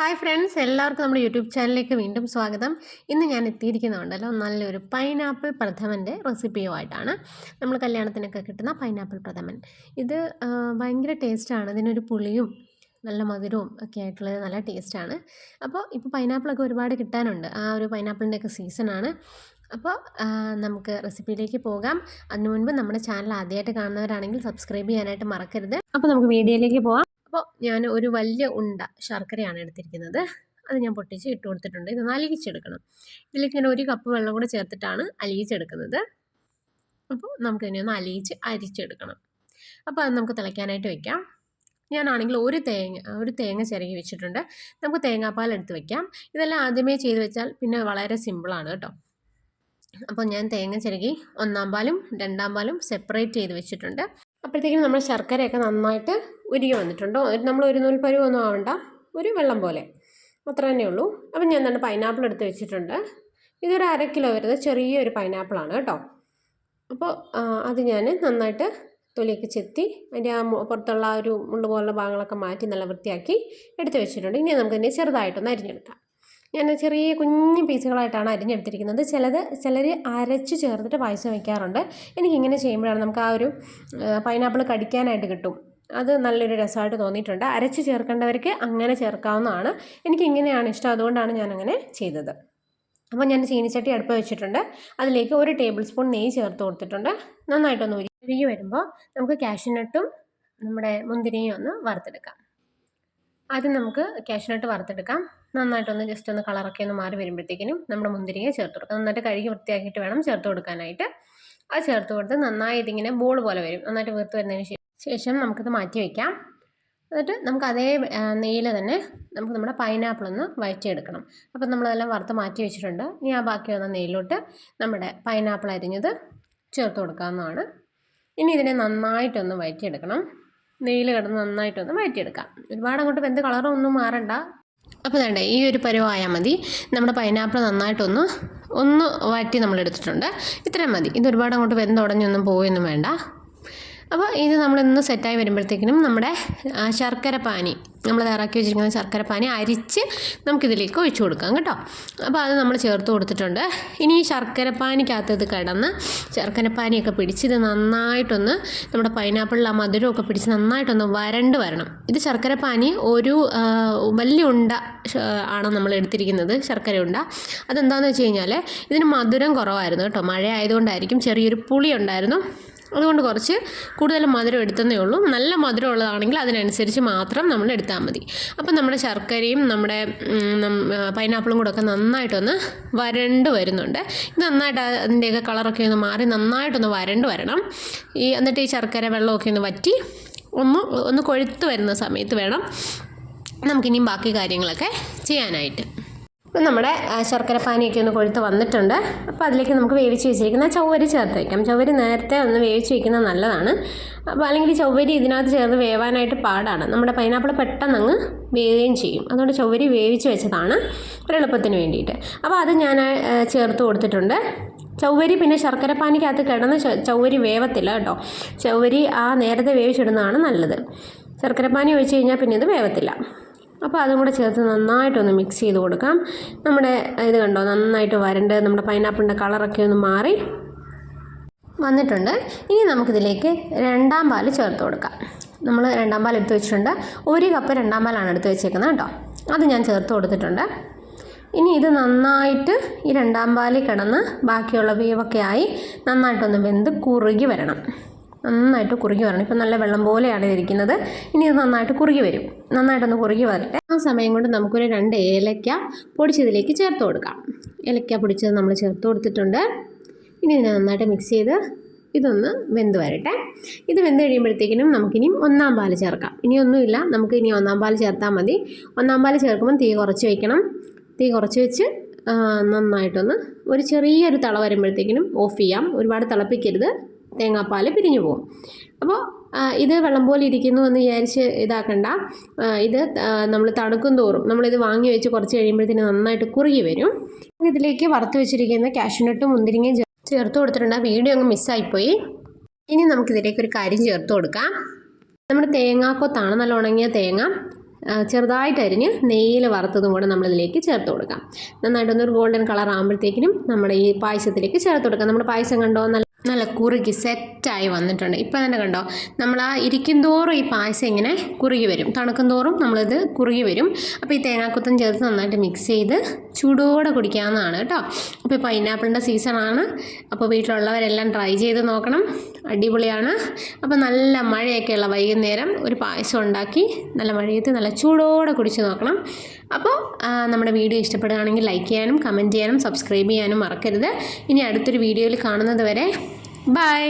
Hi friends എല്ലാവർക്കും നമ്മുടെ YouTube ചാനലിലേക്ക് വീണ്ടും സ്വാഗതം. ഇന്ന് ഞാൻ എത്തിയിരിക്കുന്നുണ്ടല്ലോ നല്ലൊരു പൈനാപ്പിൾ പ്രഥമന്റെ റെസിപ്പിയുമായിട്ടാണ്. നമ്മൾ കല്യാണത്തിനൊക്കെ കിട്ടുന്ന പൈനാപ്പിൾ പ്രഥമൻ. ഇത് ഭയങ്കര ടേസ്റ്റാണ്. ഇതിനൊരു പുളിയും നല്ല മധുരവും ഒക്കെ ആയിട്ടുള്ളത് നല്ല ടേസ്റ്റാണ്. അപ്പോൾ ഇപ്പോൾ പൈനാപ്പിളൊക്കെ ഒരുപാട് കിട്ടാനുണ്ട്. ആ ഒരു പൈനാപ്പിളിന്റെയൊക്കെ സീസണാണ്. അപ്പോൾ നമുക്ക് റെസിപ്പിയിലേക്ക് പോകാം. അതിനു മുൻപ് നമ്മുടെ ചാനൽ ആദ്യമായിട്ട് കാണുന്നവരാണെങ്കിൽ സബ്സ്ക്രൈബ് ചെയ്യാനായിട്ട് മറക്കരുത്. അപ്പോൾ നമുക്ക് വീഡിയോയിലേക്ക് പോകാം അപ്പോൾ ഞാൻ ഒരു വലിയ ഉണ്ട ശർക്കരയാണ് എടുത്തിരിക്കുന്നത്. അത് ഞാൻ പൊട്ടിച്ച് ഇട്ട് കൊടുത്തിട്ടുണ്ട്. ഇത് അലിയിച്ചെടുക്കണം. ഇതിലേക്ക് ഞാൻ ഒരു കപ്പ് വെള്ളം കൂടെ ചേർത്തിട്ടാണ് അലിയിച്ചെടുക്കുന്നത്. അപ്പോൾ നമുക്കിതിനെ ഒന്ന് അലിയിച്ച് അരിച്ചെടുക്കണം. അപ്പോൾ അത് നമുക്ക് തിളയ്ക്കാനായിട്ട് വെക്കാം. ഞാനാണെങ്കിൽ ഒരു തേങ്ങ ഒരു തേങ്ങ ചിരകി വെച്ചിട്ടുണ്ട്. നമുക്ക് തേങ്ങാപ്പാൽ എടുത്ത് വെക്കാം. ഇതെല്ലാം ആദ്യമേ ചെയ്ത് വെച്ചാൽ പിന്നെ വളരെ സിമ്പിളാണ് കേട്ടോ. അപ്പോൾ ഞാൻ തേങ്ങ ചിരകി ഒന്നാം പാലും രണ്ടാം പാലും സെപ്പറേറ്റ് ചെയ്ത് വെച്ചിട്ടുണ്ട്. അപ്പോഴത്തേക്കും നമ്മൾ ശർക്കരയൊക്കെ നന്നായിട്ട് ഉരുകി വന്നിട്ടുണ്ട്. നമ്മൾ ഒരു നൂൽ പരുവൊന്നും ആവണ്ട. ഒരു വെള്ളം പോലെ. അത്ര തന്നെ ഉള്ളൂ. അപ്പം ഞാൻ എന്താണ് പൈനാപ്പിൾ എടുത്ത് വെച്ചിട്ടുണ്ട്. ഇതൊരു അര കിലോ വരുന്നത് ചെറിയൊരു പൈനാപ്പിളാണ് കേട്ടോ. അപ്പോൾ അത് ഞാൻ നന്നായിട്ട് തൊലിയൊക്കെ ചെത്തി അതിന്റെ ആ പുറത്തുള്ള ആ ഒരു മുള്ളു പോലുള്ള ഭാഗങ്ങളൊക്കെ മാറ്റി നല്ല വൃത്തിയാക്കി എടുത്ത് വെച്ചിട്ടുണ്ട്. ഇനി നമുക്കതിനെ ചെറുതായിട്ടൊന്ന് അരിഞ്ഞെടുക്കാം. ഞാൻ ചെറിയ കുഞ്ഞു പീസുകളായിട്ടാണ് അരിഞ്ഞെടുത്തിരിക്കുന്നത്. ചിലത് ചിലർ അരച്ച് ചേർത്തിട്ട് പായസം വയ്ക്കാറുണ്ട് എനിക്കിങ്ങനെ ചെയ്യുമ്പോഴാണ് നമുക്ക് ആ ഒരു പൈനാപ്പിൾ കടിക്കാനായിട്ട് കിട്ടും. അത് നല്ലൊരു രസമായിട്ട് തോന്നിയിട്ടുണ്ട്. അരച്ച് ചേർക്കേണ്ടവർക്ക് അങ്ങനെ ചേർക്കാവുന്നതാണ്. എനിക്കിങ്ങനെയാണ് ഇഷ്ടം. അതുകൊണ്ടാണ് ഞാനങ്ങനെ ചെയ്തത്. അപ്പോൾ ഞാൻ ചീനിച്ചട്ടി അടുപ്പ് വെച്ചിട്ടുണ്ട്. അതിലേക്ക് ഒരു ടേബിൾ സ്പൂൺ നെയ്യ് ചേർത്ത് കൊടുത്തിട്ടുണ്ട്. നന്നായിട്ടൊന്ന് ഉരുകി വരുമ്പോൾ നമുക്ക് കാഷ്യൂനട്ടും നമ്മുടെ മുന്തിരിയും ഒന്ന് വറുത്തെടുക്കാം. ആദ്യം നമുക്ക് കാഷ്യൂനട്ട് വറുത്തെടുക്കാം. നന്നായിട്ടൊന്ന് ജസ്റ്റ് ഒന്ന് കളറൊക്കെ ഒന്ന് മാറി വരുമ്പോഴത്തേക്കിനും നമ്മുടെ മുന്തിരിങ്ങ ചേർത്ത് കൊടുക്കുക നന്നായിട്ട് കഴുകി വൃത്തിയാക്കിയിട്ട് വേണം ചേർത്ത് കൊടുക്കാനായിട്ട്. അത് ചേർത്ത് കൊടുത്ത് നന്നായി ഇതിങ്ങനെ ബോൾ പോലെ വരും. നന്നായിട്ട് വീർത്ത് വരുന്നതിന് ശേഷം നമുക്കിത് മാറ്റി വയ്ക്കാം എന്നിട്ട് നമുക്ക് അതേ നെയ്യിൽ തന്നെ നമുക്ക് നമ്മുടെ പൈനാപ്പിൾ ഒന്ന് വഴറ്റിയെടുക്കണം. അപ്പം നമ്മളതെല്ലാം വറുത്ത് മാറ്റി വെച്ചിട്ടുണ്ട്. ഇനി ആ ബാക്കി വന്ന നെയ്യിലോട്ട് നമ്മുടെ പൈനാപ്പിൾ അരിഞ്ഞത് ചേർത്ത് കൊടുക്കാവുന്നതാണ്. ഇനി ഇതിനെ നന്നായിട്ടൊന്ന് വഴറ്റിയെടുക്കണം. നെയ്യിൽ കിടന്ന് നന്നായിട്ടൊന്ന് വഴറ്റിയെടുക്കാം. ഒരുപാട് അങ്ങോട്ട് വെന്ത് കളറൊന്നും മാറണ്ട. അപ്പോൾ വേണ്ട ഈ ഒരു പരുവായാൽ മതി. നമ്മുടെ പൈനാപ്പിൾ നന്നായിട്ടൊന്ന് ഒന്ന് വഴറ്റി നമ്മൾ എടുത്തിട്ടുണ്ട് ഇത്രയും മതി. ഇത് ഒരുപാട് അങ്ങോട്ട് വെന്തുടഞ്ഞൊന്നും പോവുകയൊന്നും വേണ്ട. അപ്പോൾ ഇത് നമ്മളിന്ന് സെറ്റായി വരുമ്പോഴത്തേക്കിനും നമ്മുടെ ശർക്കര പാനി നമ്മൾ തയ്യാറാക്കി വെച്ചിരിക്കുന്ന ശർക്കര പാനി അരിച്ച് നമുക്കിതിലേക്ക് ഒഴിച്ചു കൊടുക്കാം കേട്ടോ. അപ്പോൾ അത് നമ്മൾ ചേർത്ത് കൊടുത്തിട്ടുണ്ട്. ഇനി ഈ ശർക്കര പാനിക്കകത്ത് ഇത് കിടന്ന് ശർക്കര പാനിയൊക്കെ പിടിച്ച് ഇത് നന്നായിട്ടൊന്ന് നമ്മുടെ പൈനാപ്പിളിൽ ആ മധുരമൊക്കെ പിടിച്ച് നന്നായിട്ടൊന്ന് വരണ്ട് വരണം. ഇത് ശർക്കര പാനി ഒരു വലിയ ഉണ്ട ആണ് നമ്മൾ എടുത്തിരിക്കുന്നത് ശർക്കര ഉണ്ട. അതെന്താണെന്ന് വെച്ച് കഴിഞ്ഞാൽ ഇതിന് മധുരം കുറവായിരുന്നു കേട്ടോ. മഴ ആയതുകൊണ്ടായിരിക്കും ചെറിയൊരു പുളി ഉണ്ടായിരുന്നു. അതുകൊണ്ട് കുറച്ച് കൂടുതൽ മധുരം എടുത്തതേ ഉള്ളൂ. നല്ല മധുരം ഉള്ളതാണെങ്കിൽ അതിനനുസരിച്ച് മാത്രം നമ്മൾ എടുത്താൽ മതി. അപ്പം നമ്മുടെ ശർക്കരയും നമ്മുടെ പൈനാപ്പിളും കൂടെ ഒക്കെ നന്നായിട്ടൊന്ന് വരണ്ട് വരുന്നുണ്ട്. ഇത് നന്നായിട്ട് അതിന്റെയൊക്കെ കളറൊക്കെ ഒന്ന് മാറി നന്നായിട്ടൊന്ന് വരണ്ട് വരണം. ഈ എന്നിട്ട് ഈ ശർക്കര വെള്ളമൊക്കെ ഒന്ന് വറ്റി ഒന്ന് ഒന്ന് കൊഴുത്ത് വരുന്ന സമയത്ത് വേണം നമുക്കിനിയും ബാക്കി കാര്യങ്ങളൊക്കെ ചെയ്യാനായിട്ട്. ഇപ്പം നമ്മുടെ ശർക്കര പാനിയൊക്കെ ഒന്ന് കൊഴുത്ത് വന്നിട്ടുണ്ട്. അപ്പോൾ അതിലേക്ക് നമുക്ക് വേവിച്ച് വെച്ചിരിക്കുന്ന ചവ്വരി ചേർത്ത് വയ്ക്കാം ചവ്വരി നേരത്തെ ഒന്ന് വേവിച്ച് വയ്ക്കുന്നത് നല്ലതാണ്. അപ്പോൾ അല്ലെങ്കിൽ ചവ്വരി ഇതിനകത്ത് ചേർത്ത് വേവാനായിട്ട് പാടാണ്. നമ്മുടെ പൈനാപ്പിൾ പെട്ടെന്ന് അങ്ങ് വേവുകയും ചെയ്യും. അതുകൊണ്ട് ചവ്വരി വേവിച്ച് വെച്ചതാണ് ഒരു എളുപ്പത്തിന് വേണ്ടിയിട്ട്. അപ്പോൾ അത് ഞാൻ ചേർത്ത് കൊടുത്തിട്ടുണ്ട്. ചവ്വരി പിന്നെ ശർക്കര പാനിക്കകത്ത് കിടന്ന് ചവ്വരി വേവത്തില്ല കേട്ടോ. ചവ്വരി ആ നേരത്തെ വേവിച്ചിടുന്നതാണ് നല്ലത്. ശർക്കര പാനി ഒഴിച്ച് കഴിഞ്ഞാൽ പിന്നെ ഇത് വേവത്തില്ല. അപ്പോൾ അതും കൂടെ ചേർത്ത് നന്നായിട്ടൊന്ന് മിക്സ് ചെയ്ത് കൊടുക്കാം. നമ്മുടെ ഇത് കണ്ടോ നന്നായിട്ട് വരണ്ട് നമ്മുടെ പൈനാപ്പിളിന്റെ കളറൊക്കെ ഒന്ന് മാറി വന്നിട്ടുണ്ട്. ഇനി നമുക്കിതിലേക്ക് രണ്ടാം പാൽ ചേർത്ത് കൊടുക്കാം. നമ്മൾ രണ്ടാം പാൽ എടുത്ത് വെച്ചിട്ടുണ്ട്. ഒരു കപ്പ് രണ്ടാം പാലാണ് എടുത്ത് വെച്ചേക്കുന്നത് കേട്ടോ. അത് ഞാൻ ചേർത്ത് കൊടുത്തിട്ടുണ്ട്. ഇനി ഇത് നന്നായിട്ട് ഈ രണ്ടാം പാലിൽ കിടന്ന് ബാക്കിയുള്ള വേവൊക്കെ ആയി നന്നായിട്ടൊന്ന് വെന്ത് കുറുകി വരണം. നന്നായിട്ട് കുറുകി വരണം. ഇപ്പം നല്ല വെള്ളം പോലെയാണ് ഇരിക്കുന്നത്. ഇനി ഇത് നന്നായിട്ട് കുറുകി വരും. നന്നായിട്ടൊന്ന് കുറുകി വരട്ടെ. ആ സമയം കൊണ്ട് നമുക്കൊരു രണ്ട് ഏലക്ക പൊടിച്ചതിലേക്ക് ചേർത്ത് കൊടുക്കാം. ഏലക്ക പൊടിച്ചത് നമ്മൾ ചേർത്ത് കൊടുത്തിട്ടുണ്ട്. ഇനി ഇതിനെ നന്നായിട്ട് മിക്സ് ചെയ്ത് ഇതൊന്ന് വെന്ത് വരട്ടെ. ഇത് വെന്ത് കഴിയുമ്പോഴത്തേക്കിനും നമുക്കിനി ഒന്നാം പാൽ ചേർക്കാം. ഇനിയൊന്നുമില്ല നമുക്ക് ഇനി ഒന്നാം പാൽ ചേർത്താൽ മതി. ഒന്നാം പാൽ ചേർക്കുമ്പോൾ തീ കുറച്ച് വയ്ക്കണം തീ കുറച്ച് വെച്ച് നന്നായിട്ടൊന്ന് ഒരു ചെറിയൊരു തള വരുമ്പോഴത്തേക്കിനും ഓഫ് ചെയ്യാം. ഒരുപാട് തിളപ്പിക്കരുത്. തേങ്ങാപ്പാൽ പിരിഞ്ഞു പോകും. അപ്പോൾ ഇത് വെള്ളം പോലെ ഇരിക്കുന്നു എന്ന് വിചാരിച്ച് ഇതാക്കണ്ട. ഇത് നമ്മൾ തണുക്കും തോറും നമ്മളിത് വാങ്ങി വെച്ച് കുറച്ച് കഴിയുമ്പോഴത്തേന് നന്നായിട്ട് കുറുകി വരും. ഇതിലേക്ക് വറുത്ത് വെച്ചിരിക്കുന്ന കാഷ്യൂനട്ടും മുന്തിരിങ്ങയും ചേർത്ത് കൊടുത്തിട്ടുണ്ട്. ആ വീഡിയോ അങ്ങ് മിസ്സായിപ്പോയി. ഇനി നമുക്കിതിലേക്ക് ഒരു കാര്യം ചേർത്ത് കൊടുക്കാം. നമ്മുടെ തേങ്ങാക്കൊത്താണ് നല്ല ഉണങ്ങിയ തേങ്ങ. ചെറുതായിട്ട് അരിഞ്ഞ് നെയ്യിൽ വറുത്തതും കൂടെ നമ്മളിതിലേക്ക് ചേർത്ത് കൊടുക്കാം. നന്നായിട്ടൊന്നൊരു ഗോൾഡൻ കളർ ആകുമ്പോഴത്തേക്കിനും നമ്മുടെ ഈ പായസത്തിലേക്ക് ചേർത്ത് കൊടുക്കാം. നമ്മുടെ പായസം കണ്ടോ? നല്ല നല്ല കുറുകി സെറ്റായി വന്നിട്ടുണ്ട്. ഇപ്പം തന്നെ കണ്ടോ നമ്മൾ ആ ഇരിക്കും തോറും ഈ പായസം ഇങ്ങനെ കുറുകി വരും. തണുക്കും തോറും നമ്മളിത് കുറുകി വരും. അപ്പോൾ ഈ തേങ്ങാക്കുത്തം ചേർത്ത് നന്നായിട്ട് മിക്സ് ചെയ്ത് ചൂടോടെ കുടിക്കാവുന്നതാണ് കേട്ടോ. അപ്പോൾ പൈനാപ്പിളിന്റെ സീസണാണ് അപ്പോൾ വീട്ടിലുള്ളവരെല്ലാം ട്രൈ ചെയ്ത് നോക്കണം. അടിപൊളിയാണ്. അപ്പോൾ നല്ല മഴയൊക്കെയുള്ള വൈകുന്നേരം ഒരു പായസം ഉണ്ടാക്കി നല്ല മഴയത്ത് നല്ല ചൂടോടെ കുടിച്ച് നോക്കണം. അപ്പോൾ നമ്മുടെ വീഡിയോ ഇഷ്ടപ്പെടുകയാണെങ്കിൽ ലൈക്ക് ചെയ്യാനും കമന്റ് ചെയ്യാനും സബ്സ്ക്രൈബ് ചെയ്യാനും മറക്കരുത്. ഇനി അടുത്തൊരു വീഡിയോയിൽ കാണുന്നത് വരെ ബൈ